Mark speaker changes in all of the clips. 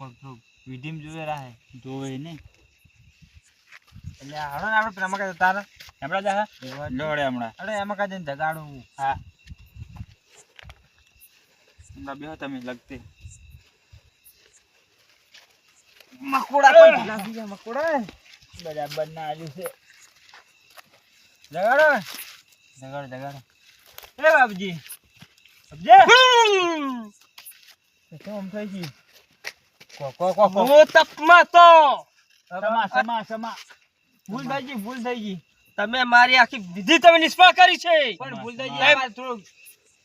Speaker 1: કોઈ વિધિમ જોવે રાહે.
Speaker 2: જોવે ને.
Speaker 1: એટલે હાલો ને આપણે પેલા મકા તારે
Speaker 2: હમણાં જા લોડે હમણાં.
Speaker 1: અરે એમાં કાજે જગાડું. હું.
Speaker 2: હા હમણાં બેહો તમે લગતી.
Speaker 1: મકોડા પણ ઢીલા થઈ ગયા મકોડા.
Speaker 2: બરાબર ના આવ્યું છે.
Speaker 1: જગાડો. જગાડો જગાડો. એ બાપજી. સમજે થઈ ગયું કો કો કો કો
Speaker 3: તપમાં તો.
Speaker 2: સમા સમા સમા
Speaker 1: ભૂલ થઈ ગઈ ભૂલ થઈ ગઈ.
Speaker 3: તમે મારી આખી વિધિ તમે નિષ્ફળ કરી છે.
Speaker 1: પણ ભૂલ થઈ ગઈ. થોડું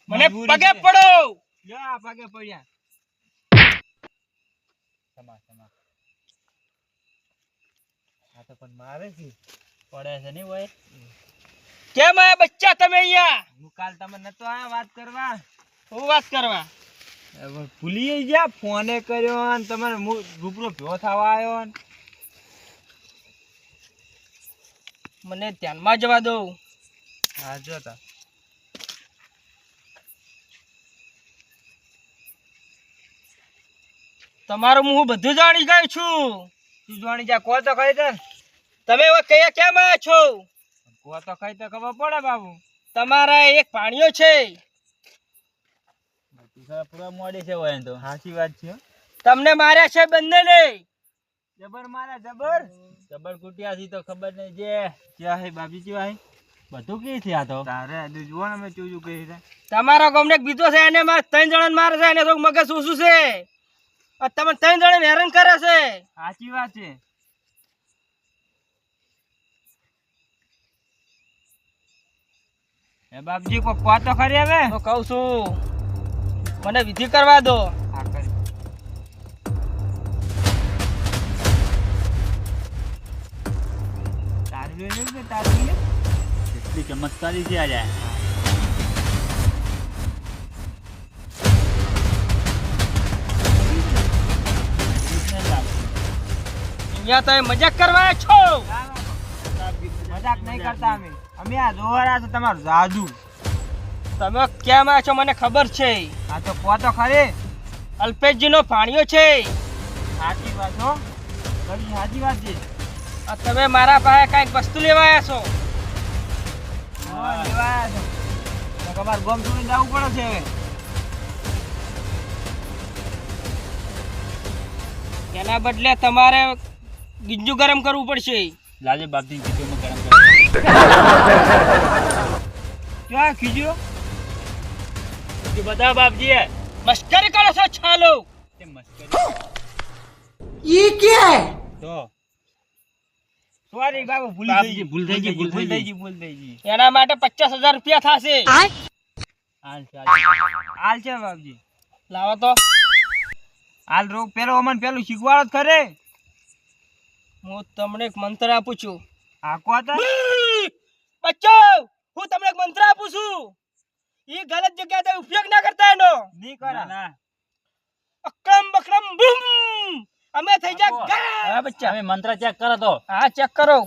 Speaker 3: મને પગે પડો.
Speaker 1: જો પગે પડ્યા.
Speaker 2: સમા સમા
Speaker 1: આ તો પણ મારે છે.
Speaker 2: પડે છે ને ભાઈ
Speaker 3: કેમ આયા બચ્ચા તમે અહીંયા?
Speaker 1: હું કાલ તમે નતો આયા વાત કરવા.
Speaker 3: હું વાત કરવા?
Speaker 1: ભૂલી ગયા ફોને કર્યો ને તમારે રૂબરૂ ભેગો થવા આવ્યો ને.
Speaker 3: મને ધ્યાનમાં જવા દો.
Speaker 1: હા જોતા
Speaker 3: તમારું હું બધું જાણી ગયો છું.
Speaker 1: તું જાણી જા કો તો ખાઈ દે
Speaker 3: તમે કયા કેમ આવ્યા છો?
Speaker 1: કો તો ખાઈ તો ખબર પડે બાબુ.
Speaker 3: તમારા એક પાણીઓ છે.
Speaker 2: પૂરા મોડે છે હોય તો.
Speaker 1: સાચી વાત છે
Speaker 3: તમને માર્યા છે બંનેને
Speaker 1: જબર મારા જબર?
Speaker 2: જબર કુટિયા થી તો ખબર નહીં જે.
Speaker 1: ક્યાં હે બાબી ક્યાં હે?
Speaker 2: બધું કી છે આ તો?
Speaker 1: તારે જુઓ ને મેં જોયું કઈ છે
Speaker 3: તમારો ગમને બીજો છે એને માર ત્રણ જણા મારે છે એને તો મગજ ઓછું છે. તમે ત્રણ જણ હેરાન કરે છે.
Speaker 1: સાચી વાત છે. એ બાપજી કોઈ કો તો ખરી હવે?
Speaker 3: હું કહું છું. મને વિધિ કરવા દો.
Speaker 2: કેટલી ચમત્કારી છે આજે?
Speaker 3: અહીંયા તમે મજાક કરવા છો.
Speaker 1: મજાક નહીં કરતા અમે. અમે આ જોવા રહ્યા છે તમારું જાદુ.
Speaker 3: તમે કેમ આવ્યા છો મને ખબર છે?
Speaker 1: આ તો કો તો ખરી.
Speaker 3: અલ્પેશજીનો પાણીઓ છે.
Speaker 1: સાચી વાત હો. બધી સાચી વાત છે.
Speaker 3: આ તમે મારા પાસે કાંઈક વસ્તુ લેવા આવ્યા છો?
Speaker 1: લેવા છો. તમારે ગોમ છોડીને જવું પડે છે હવે.
Speaker 3: એના બદલે તમારે ગીંજુ ગરમ કરવું પડશે.
Speaker 2: લાલે બાપજી કીધું ગરમ કરવું
Speaker 1: ક્યાં ખીજ્યો?
Speaker 2: કીધું બધા બાપજી
Speaker 3: મસ્કરી કરો છો છાલો.
Speaker 2: તે મસ્કરી?
Speaker 1: તો. સોરી બાબુ ભૂલ
Speaker 2: થઈ
Speaker 1: ગઈ
Speaker 2: ભૂલ થઈ ગઈ, ભૂલ થઈ ગઈ.
Speaker 1: ગઈ ભૂલ થઈ ગઈ.
Speaker 3: એના માટે 50000 રૂપિયા થાશે.
Speaker 2: હાલ ચાલ
Speaker 1: હાલ છે. બાપજી.
Speaker 3: લાવો તો.
Speaker 1: હાલ રોગ પેલો અમન પેલું શીખવાડો જ ખરે.
Speaker 3: હું તમને એક મંત્ર આપું છું.
Speaker 1: આકો હતા
Speaker 3: બચ્ચો હું તમને એક મંત્ર આપું છું. એ ગલત જગ્યાએ ઉપયોગ ના કરતા એનો.
Speaker 1: નહીં કરા.
Speaker 2: ના
Speaker 3: અક્રમ બક્રમ બૂમ. અમે થઈ જા
Speaker 2: હા બચ્ચા. તમે મંત્ર ચેક કરો તો.
Speaker 3: હા ચેક કરો.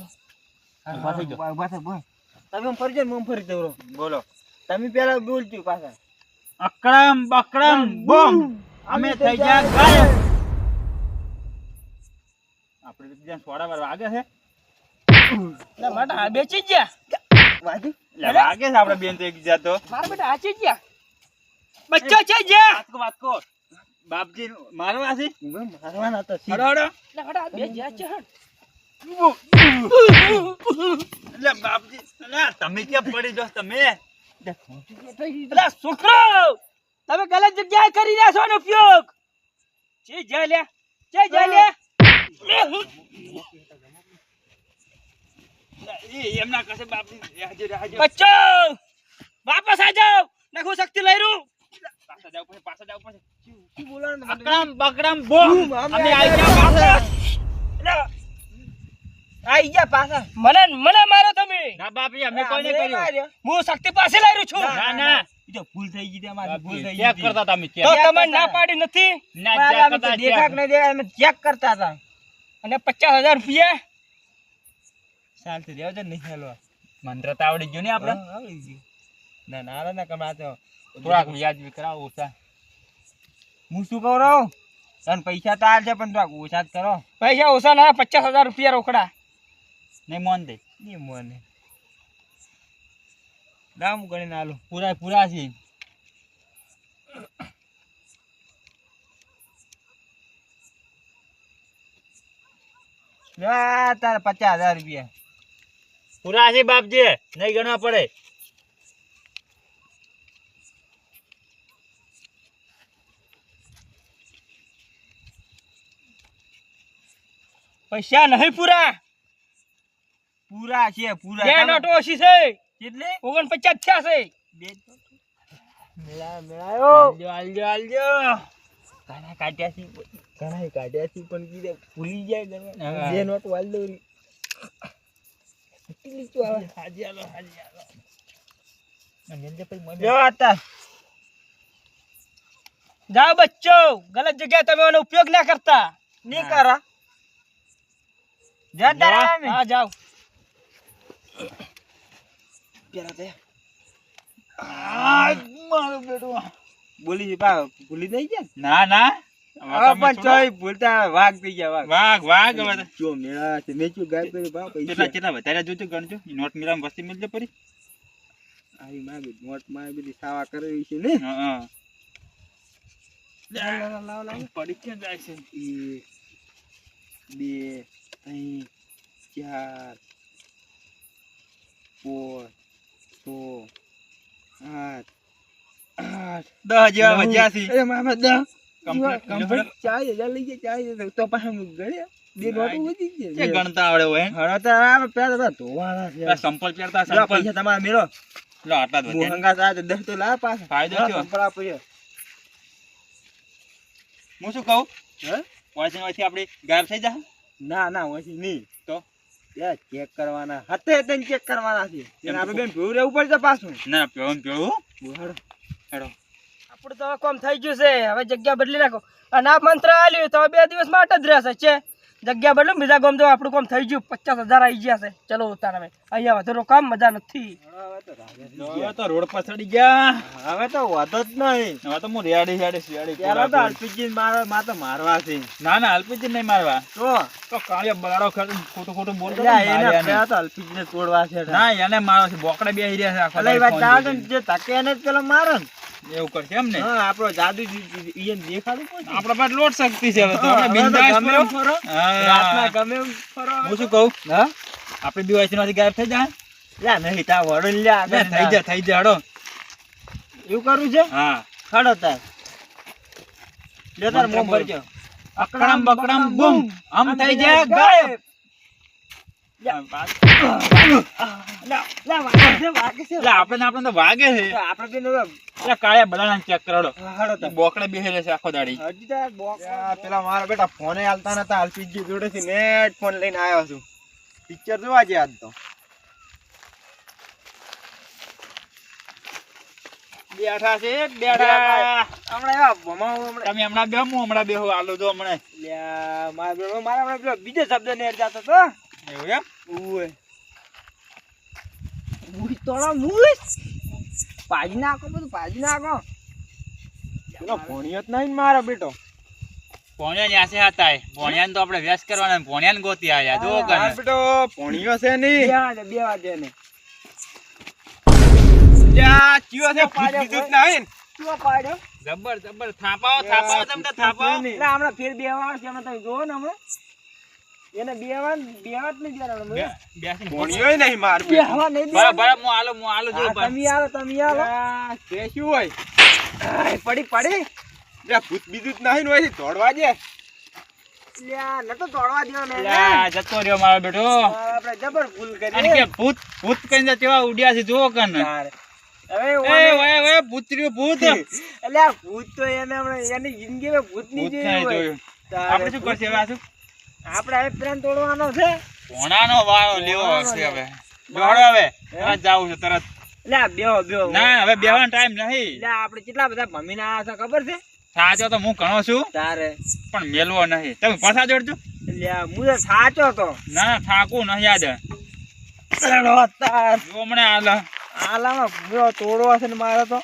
Speaker 2: ઊભા થઈ જાઓ.
Speaker 1: ઊભા થઈ, ઊભા. તમે આમ ફરી જાઓ ને ફરી દઉં
Speaker 2: બોલો.
Speaker 1: તમે પેલા બોલજો પાછા.
Speaker 2: અકરમ બકરમ બોમ. અમે થઈ ગયા ગાયબ આપણે બીજા સોડા વાર વાગે છે.
Speaker 3: ના માટે બેચી જ ગયા.
Speaker 1: વાજી
Speaker 2: એટલે વાગે છે આપણે બેન તો એક બીજા તો.
Speaker 3: મારા બેટા આચી ગયા બચ્ચો છે જ્યાં.
Speaker 2: વાતકો વાતકો બાપજી મારો આસી
Speaker 1: મારવાના તો
Speaker 2: હડો હડો.
Speaker 3: એટલે હટા બે જ્યાં છે હટ.
Speaker 2: એટલે બાપજી અલા, તમે કેમ પડી જો તમે?
Speaker 3: છોકરો! તમે ગલત જગ્યાએ કરી રહ્યા છો એનો ઉપયોગ. છે જ્યાં લે જે જ્યાં લે.
Speaker 2: એ એમના કસે બાપજી રહેજો રહેજો.
Speaker 3: બચ્ચો! વાપસ આ જાઓ નખું શક્તિ લઈ રૂ
Speaker 2: પાછા જાવ પછી પાછા જાવ પછી.
Speaker 1: શું બોલવાનું મને?
Speaker 2: અકરમ બકરમ
Speaker 1: અમે
Speaker 2: અમે
Speaker 1: આઈ
Speaker 2: આઈ
Speaker 1: ગયા
Speaker 2: ગયા
Speaker 1: પાછા. આઈ ગયા પાછા.
Speaker 3: મને મને મારો તમે.
Speaker 2: ના બાપજી અમે કોઈને કર્યું?
Speaker 3: હું શક્તિ પાસે લઈ રહ્યો છું.
Speaker 2: ના ના
Speaker 1: ઈ ભૂલ થઈ ગઈ તમારી ભૂલ થઈ
Speaker 2: ચેક
Speaker 1: ગઈ
Speaker 2: કરતા તમે ચેક
Speaker 3: તો તમે ના પાડી નથી?
Speaker 2: ના ચેક કરતા
Speaker 1: દેખાક
Speaker 2: ચેક
Speaker 1: નહીં અમે ચેક કરતા હતા.
Speaker 3: અને પચાસ હજાર રૂપિયા?
Speaker 1: શાંતિ રહેવા દે નહીં હાલો
Speaker 2: મંત્ર તો આવડી ગયો ને આપણે?
Speaker 1: આવડી ગયું. ના ના હાલો ને તો
Speaker 2: થોડાક યાદ બી કરાવો ઓછા.
Speaker 1: હું શું કહું રહો? તને પૈસા તો છે પણ થોડાક ઓછા જ કરો.
Speaker 3: પૈસા ઓછા ના પચાસ હજાર રૂપિયા રોકડા.
Speaker 2: નહીં મોન દે.
Speaker 1: નહીં મને. દામ ગણીને આલો
Speaker 2: પૂરા પૂરા છે.
Speaker 1: તારા પચાસ હજાર રૂપિયા.
Speaker 2: પૂરા છે બાપજી નહીં ગણવા પડે.
Speaker 3: પૈસા નહીં પૂરા?
Speaker 1: પૂરા છે પૂરા.
Speaker 3: બે નોટો ઓછી છે
Speaker 1: કેટલી?
Speaker 3: ઓગણપચાસ થયા છે.
Speaker 1: બે મેળા મેળાયો.
Speaker 2: આલજો આલજો
Speaker 1: ઘણા કાઢ્યા છે ઘણા કાઢ્યા છે પણ કીધે ભૂલી જાય બે નોટ વાલ દઉં
Speaker 3: જાઓ બચ્ચો ગલત જગ્યાએ તમે એનો ઉપયોગ ના કરતા
Speaker 1: નહીં કરા.
Speaker 3: હા જાઓ
Speaker 2: આ
Speaker 1: બોલી પા ભૂલી નહીં ગયા
Speaker 2: ના ના
Speaker 1: પણ ચોય ભૂલતા વાઘ થઈ ગયા વાઘ.
Speaker 2: વાઘ વાઘ હવે.
Speaker 1: જો મેળા છે મેં શું ગાય કરી બા પૈસા.
Speaker 2: કેટલા વધારે જોજો ગણજો? નોટ મિલામ વસ્તી મિલજે પરી?
Speaker 1: આવી માં બી માં બધી સાવા કરવી છે ને?
Speaker 2: હા હા.
Speaker 1: લાવ, લાવ, લાવ, લાવ.
Speaker 2: પડી ક્યાં જાય છે?
Speaker 1: બે ત્રણ ચાર પાંચ છ આઠ આઠ.
Speaker 2: દસ જેવા. વધ્યા છે.
Speaker 1: એ મામા દસ
Speaker 2: ગણતા આવડે હોય હે?
Speaker 1: ધોવાના છે.
Speaker 2: સંપલ પહેરતા સંપલ
Speaker 1: તમારા મેળો
Speaker 2: લો આટલા
Speaker 1: મોહંગા દસ તો
Speaker 2: ફાયદો શું કહું?
Speaker 1: હે?
Speaker 2: વાંચી વાંચી આપણે ગાયબ થઈ જા.
Speaker 1: ના ના ઓછી નહીં.
Speaker 2: તો?
Speaker 1: ચેક કરવાના. હતે તેને ચેક કરવાના છે. આપણે બેન ભેવું રહેવું પડશે પાછું.
Speaker 2: ના પેવું પેવું. હેડો.
Speaker 3: આપણું તો કોમ થઈ ગયું છે. હવે જગ્યા બદલી નાખો. અને આ મંત્ર આલ્યું તો બે દિવસ માટે જ રહેશે છે? જગ્યા બદલો બીજા ગામ તો આપણું કામ થઈ ગયું પચાસ હજાર આવી ગયા છે. ચલો ઉતાર હવે. અહીંયા વધારો કામ મજા નથી.
Speaker 1: હવે તો રાજા થઈ
Speaker 2: હવે
Speaker 1: ગયા.
Speaker 2: તો રોડ પર ગયા.
Speaker 1: હવે તો વધો જ નહીં.
Speaker 2: હવે તો હું રેડી રેડી શિયાળી
Speaker 1: પેલા તો અલ્પીજી મારવા માં તો મારવા છે.
Speaker 2: ના ના અલ્પીજી નહીં મારવા.
Speaker 1: તો?
Speaker 2: તો કાળિયો બગાડો ખર ખોટું ખોટું બોલતો ને.
Speaker 1: તો અલ્પીજીને તોડવા છે
Speaker 2: ના એને મારો છે. બોકડે બેહી રહ્યા છે આખો
Speaker 1: વાત. જે તકે એને જ પેલો મારે ને.
Speaker 2: એવું કરશે એમ ને?
Speaker 1: હા આપણો જાદુ જી- દેખાડું પડશે.
Speaker 2: આપણા પાસે લોટ શક્તિ છે હવે તો. આપણે બિંદાસ ફરો.
Speaker 1: ફરો. રાતના ગમે ફરો
Speaker 2: હું શું કહું?
Speaker 1: હા?
Speaker 2: આપણે બી વાંચી માંથી ગાયબ થઈ જાય?
Speaker 1: લ્યા નહીં તા વડો લ્યા આગળ
Speaker 2: થઈ જા થઈ હડો.
Speaker 1: એવું કરવું છે?
Speaker 2: હા.
Speaker 1: ખડો તાર. લે તાર
Speaker 2: મોમ.
Speaker 1: ભરજો.
Speaker 2: અકડમ બકડમ બૂમ. આમ થઈ જાય ગાયબ
Speaker 1: લ્યા, લ્યા, વાગે છે, વાગે છે.
Speaker 2: એટલે આપણે ને આપણે તો વાગે છે.
Speaker 1: આપણે બેન હવે
Speaker 2: એટલે કાળિયા બધાને ચેક કરાડો બોકડે બેહી રહેશે આખો દાડી.
Speaker 1: હજી તાર બોક્સ પેલા મારા બેટા ફોને હાલતા નતા એલપીજી જોડે થી નેટ ફોન લઈને આવ્યો છું. પિક્ચર જોવા છે આજ તો.
Speaker 2: બેઠા છે બેઠા.
Speaker 1: હમણાં હમણાં
Speaker 2: તમે હમણાં બે હું હમણાં બેહો આલો જો હમણાં.
Speaker 1: મારા બીજો શબ્દ નેર જાતો તો
Speaker 2: એવું એમ?
Speaker 1: ઉવે. મુઈ તોડા મુઈ પાજી નાખો બધું પાજી નાખો. પેલો ભણ્યો જ નહીં ને મારો બેટો.
Speaker 2: ભોણિયા ન્યાસે હતા એ. ભોણિયાને તો આપણે વ્યસ્ત કરવાના ને ગોતી આયા. જો કને.
Speaker 1: બેટો ભણ્યો છે નહીં. બે વાગે બે વાગે ને.
Speaker 2: લ્યા, ચિયો છે,
Speaker 1: પાડ્યો
Speaker 2: બીજું નહીં.
Speaker 1: શું પાડ્યો?
Speaker 2: જબર જબર. થાપાઓ થાપાઓ તમને થાપાઓ
Speaker 1: એટલે હમણાં ફેર બે વાર છે હમણાં તમે જોવો ને હમણાં. એને બે વાર બે વાર નહીં દેવાનો
Speaker 2: બે- બેસીને
Speaker 1: નહીં માર બે નહીં
Speaker 2: બરાબર બરાબર હું આલો હું આલો જો
Speaker 1: તમે આવો તમે આવો.
Speaker 2: તે શું હોય.
Speaker 1: પડી પડી.
Speaker 2: લ્યા, ભૂત બીજું જ નહીં હોય દોડવા દે.
Speaker 1: લ્યા નતો દોડવા દ્યો ને
Speaker 2: લ્યા, જતો રહ્યો મારો બેટો.
Speaker 1: આપણે જબર ભૂલ
Speaker 2: અને
Speaker 1: કરી
Speaker 2: કે ભૂત ભૂત કઈને કેવા ઉડ્યા છે જો કન
Speaker 1: હવે
Speaker 2: ઓય ઓય ભૂત રહ્યું ભૂત.
Speaker 1: એટલે આ ભૂત તો એને હમણાં એની જિંદગીમાં ભૂત નહીં
Speaker 2: ભૂત
Speaker 1: જોયું
Speaker 2: આપણે શું કરશે હવે આ શું?
Speaker 1: આપણે હવે પ્લાન તોડવાનો છે.
Speaker 2: કોણાનો વાળો લેવો હશે હવે. દોડો હવે. તરત જાવું છે તરત.
Speaker 1: લે બેહો બેહો.
Speaker 2: ના હવે બેવાનો ટાઈમ નહીં.
Speaker 1: લે આપણે કેટલા બધા ભમીને આયા છે ખબર છે?
Speaker 2: સાચો તો હું ઘણો છું
Speaker 1: તારે.
Speaker 2: પણ મેલવો નહીં. તમે પાછા જોડજો
Speaker 1: લે હું તો સાચો તો.
Speaker 2: ના થાકું નહીં આજે.
Speaker 1: તાર
Speaker 2: જો હમણાં આલા
Speaker 1: આલામાં ભૂરો તોડવો છે ને મારે તો.